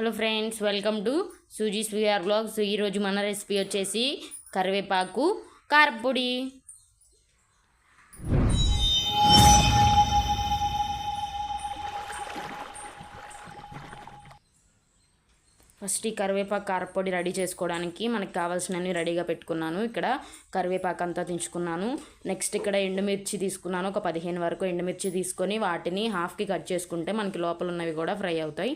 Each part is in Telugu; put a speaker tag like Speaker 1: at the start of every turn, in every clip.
Speaker 1: Hello friends welcome to Suji స్వీఆర్ blogs. ఈరోజు మన రెసిపీ వచ్చేసి కరివేపాకు కారపొడి ఫస్ట్ ఈ కరివేపాకు కారపొడి రెడీ చేసుకోవడానికి మనకి కావాల్సినవి రెడీగా పెట్టుకున్నాను. ఇక్కడ కరివేపాకు అంతా తెంచుకున్నాను నెక్స్ట్ ఇక్కడ ఎండుమిర్చి తీసుకున్నాను. ఒక పదిహేను వరకు ఎండుమిర్చి తీసుకొని వాటిని హాఫ్కి కట్ చేసుకుంటే మనకి లోపల ఉన్నవి కూడా ఫ్రై అవుతాయి.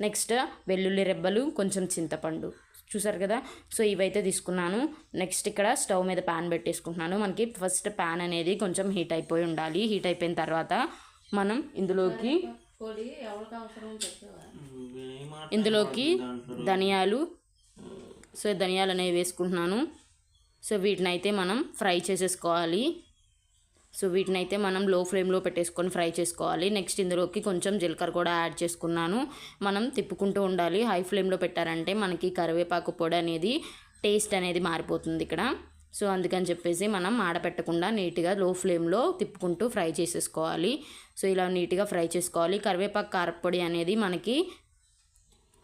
Speaker 1: నెక్స్ట్ వెల్లుల్లి రెబ్బలు కొంచెం చింతపండు. చూసారు కదా? సో ఇవైతే తీసుకున్నాను. నెక్స్ట్ ఇక్కడ స్టవ్ మీద ప్యాన్ పెట్టేసుకుంటున్నాను. మనకి ఫస్ట్ ప్యాన్ అనేది కొంచెం హీట్ అయిపోయి ఉండాలి. హీట్ అయిపోయిన తర్వాత మనం ఇందులోకి ఇందులోకి ధనియాలు. సో ధనియాలు అనేవి వేసుకుంటున్నాను. సో వీటిని అయితే మనం ఫ్రై చేసేసుకోవాలి. సో వీటిని అయితే మనం లో ఫ్లేమ్లో పెట్టేసుకొని ఫ్రై చేసుకోవాలి. నెక్స్ట్ ఇందులోకి కొంచెం జీలకర్ర కూడా యాడ్ చేసుకున్నాను. మనం తిప్పుకుంటూ ఉండాలి. హై ఫ్లేమ్లో పెట్టారంటే మనకి కరివేపాకు పొడి అనేది టేస్ట్ అనేది మారిపోతుంది ఇక్కడ. సో అందుకని చెప్పేసి మనం ఆడపెట్టకుండా నీట్గా లో ఫ్లేమ్లో తిప్పుకుంటూ ఫ్రై చేసేసుకోవాలి. సో ఇలా నీట్గా ఫ్రై చేసుకోవాలి. కరివేపాకు కారపొడి అనేది మనకి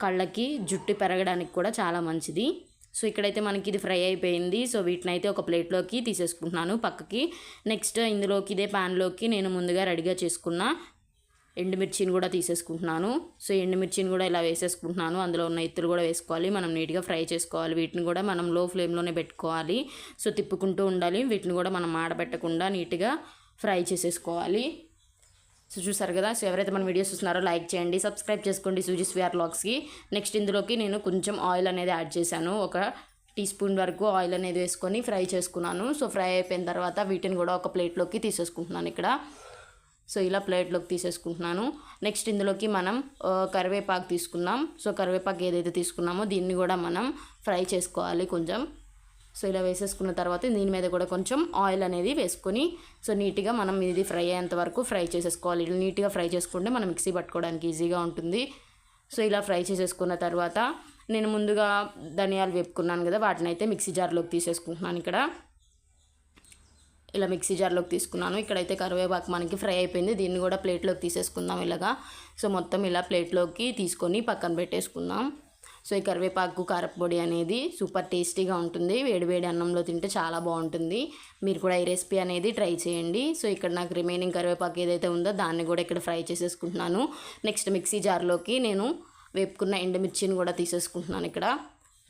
Speaker 1: కళ్ళకి జుట్టు పెరగడానికి కూడా చాలా మంచిది. సో ఇక్కడైతే మనకి ఇది ఫ్రై అయిపోయింది. సో వీటిని అయితే ఒక ప్లేట్లోకి తీసేసుకుంటున్నాను పక్కకి. నెక్స్ట్ ఇందులోకి ఇదే ప్యాన్లోకి నేను ముందుగా రెడీగా చేసుకున్న ఎండుమిర్చిని కూడా తీసేసుకుంటున్నాను. సో ఎండుమిర్చిని కూడా ఇలా వేసేసుకుంటున్నాను. అందులో ఉన్న ఎత్తులు కూడా వేసుకోవాలి. మనం నీట్గా ఫ్రై చేసుకోవాలి. వీటిని కూడా మనం లో ఫ్లేమ్లోనే పెట్టుకోవాలి. సో తిప్పుకుంటూ ఉండాలి. వీటిని కూడా మనం ఆడబెట్టకుండా నీట్గా ఫ్రై చేసేసుకోవాలి. సో చూసారు కదా? సో ఎవరైతే మన వీడియోస్ చూస్తున్నారో లైక్ చేయండి సబ్స్క్రైబ్ చేసుకోండి సూజీస్ స్వియర్ లాగ్స్కి నెక్స్ట్ ఇందులోకి నేను కొంచెం ఆయిల్ అనేది యాడ్ చేశాను. ఒక టీ స్పూన్ వరకు ఆయిల్ అనేది వేసుకొని ఫ్రై చేసుకున్నాను. సో ఫ్రై అయిపోయిన తర్వాత వీటిని కూడా ఒక ప్లేట్లోకి తీసేసుకుంటున్నాను ఇక్కడ. సో ఇలా ప్లేట్లోకి తీసేసుకుంటున్నాను. నెక్స్ట్ ఇందులోకి మనం కరివేపాకు తీసుకున్నాం సో కరివేపాకు ఏదైతే తీసుకున్నామో దీన్ని కూడా మనం ఫ్రై చేసుకోవాలి కొంచెం. సో ఇలా వేసేసుకున్న తర్వాత దీని మీద కూడా కొంచెం ఆయిల్ అనేది వేసుకొని సో నీట్గా మనం ఇది ఫ్రై అయ్యేంత వరకు ఫ్రై చేసేసుకోవాలి. ఇలా నీట్గా ఫ్రై చేసుకుంటే మనం మిక్సీ పట్టుకోవడానికి ఈజీగా ఉంటుంది. సో ఇలా ఫ్రై చేసేసుకున్న తర్వాత నేను ముందుగా ధనియాలు వేపుకున్నాను కదా వాటిని అయితే మిక్సీ జార్లోకి తీసేసుకుంటున్నాను ఇక్కడ. ఇలా మిక్సీ జార్లోకి తీసుకున్నాను. ఇక్కడైతే కరివేపాకు మనకి ఫ్రై అయిపోయింది. దీన్ని కూడా ప్లేట్లోకి తీసేసుకుందాం ఇలాగా. సో మొత్తం ఇలా ప్లేట్లోకి తీసుకొని పక్కన పెట్టేసుకుందాం. సో ఈ కరివేపాకు కారపొడి అనేది సూపర్ టేస్టీగా ఉంటుంది. వేడివేడి అన్నంలో తింటే చాలా బాగుంటుంది. మీరు కూడా ఈ రెసిపీ అనేది ట్రై చేయండి. సో ఇక్కడ నాకు రిమైనింగ్ కరివేపాకు ఏదైతే ఉందో దాన్ని కూడా ఇక్కడ ఫ్రై చేసేసుకుంటున్నాను. నెక్స్ట్ మిక్సీ జార్లోకి నేను వేపుకున్న ఎండుమిర్చిని కూడా తీసేసుకుంటున్నాను ఇక్కడ.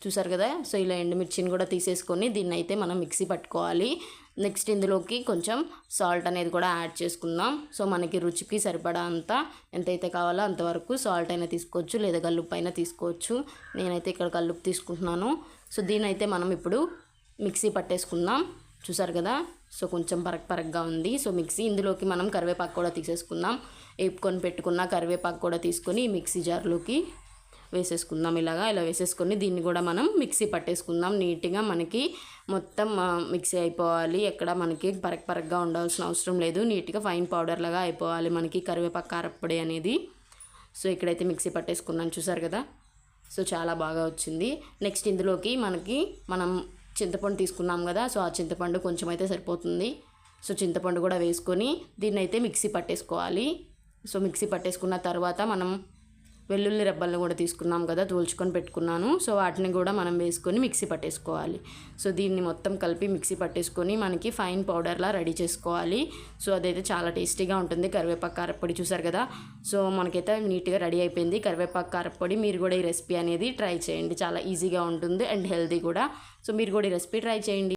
Speaker 1: చూసారు కదా? సో ఇలా ఎండుమిర్చిని కూడా తీసేసుకొని దీన్ని అయితే మనం మిక్సీ పట్టుకోవాలి. నెక్స్ట్ ఇందులోకి కొంచెం సాల్ట్ అనేది కూడా యాడ్ చేసుకుందాం. సో మనకి రుచికి సరిపడా అంత ఎంతైతే కావాలో అంతవరకు సాల్ట్ అయినా తీసుకోవచ్చు లేదా కల్లుప్పు అయినా తీసుకోవచ్చు. నేనైతే ఇక్కడ కల్లుప్పు తీసుకుంటున్నాను. సో దీని అయితే మనం ఇప్పుడు మిక్సీ పట్టేసుకుందాం. చూసారు కదా? సో కొంచెం పరక్ పరక్గా ఉంది. సో మిక్సీ ఇందులోకి మనం కరివేపాకు కూడా తీసేసుకుందాం. వేపుకొని పెట్టుకున్న కరివేపాకు కూడా తీసుకొని మిక్సీ జార్లోకి వేసేసుకుందాం ఇలాగా. ఇలా వేసేసుకొని దీన్ని కూడా మనం మిక్సీ పట్టేసుకుందాం. నీట్గా మనకి మొత్తం మిక్సీ అయిపోవాలి. ఎక్కడ మనకి పరక్ పరక్గా ఉండాల్సిన అవసరం లేదు. నీట్గా ఫైన్ పౌడర్ లాగా అయిపోవాలి మనకి కరివేపాకు కారప్పొడి అనేది. సో ఇక్కడైతే మిక్సీ పట్టేసుకున్నాను చూసారు కదా. సో చాలా బాగా వచ్చింది. నెక్స్ట్ ఇందులోకి మనకి మనం చింతపండు తీసుకున్నాం కదా. సో ఆ చింతపండు కొంచెం అయితే సరిపోతుంది. సో చింతపండు కూడా వేసుకొని దీన్ని అయితే మిక్సీ పట్టేసుకోవాలి. సో మిక్సీ పట్టేసుకున్న తర్వాత మనం వెల్లుల్లి రెబ్బలను కూడా తీసుకున్నాం కదా తోల్చుకొని పెట్టుకున్నాను. సో వాటిని కూడా మనం వేసుకొని మిక్సీ పట్టేసుకోవాలి. సో దీన్ని మొత్తం కలిపి మిక్సీ పట్టేసుకొని మనకి ఫైన్ పౌడర్లా రెడీ చేసుకోవాలి. సో అదైతే చాలా టేస్టీగా ఉంటుంది. కరివేపాకు కారపొడి చూసారు కదా? సో మనకైతే నీట్గా రెడీ అయిపోయింది. కరివేపాకు కారపొడి మీరు కూడా ఈ రెసిపీ అనేది ట్రై చేయండి. చాలా ఈజీగా ఉంటుంది అండ్ హెల్తీ కూడా. సో మీరు కూడా ఈ రెసిపీ ట్రై చేయండి.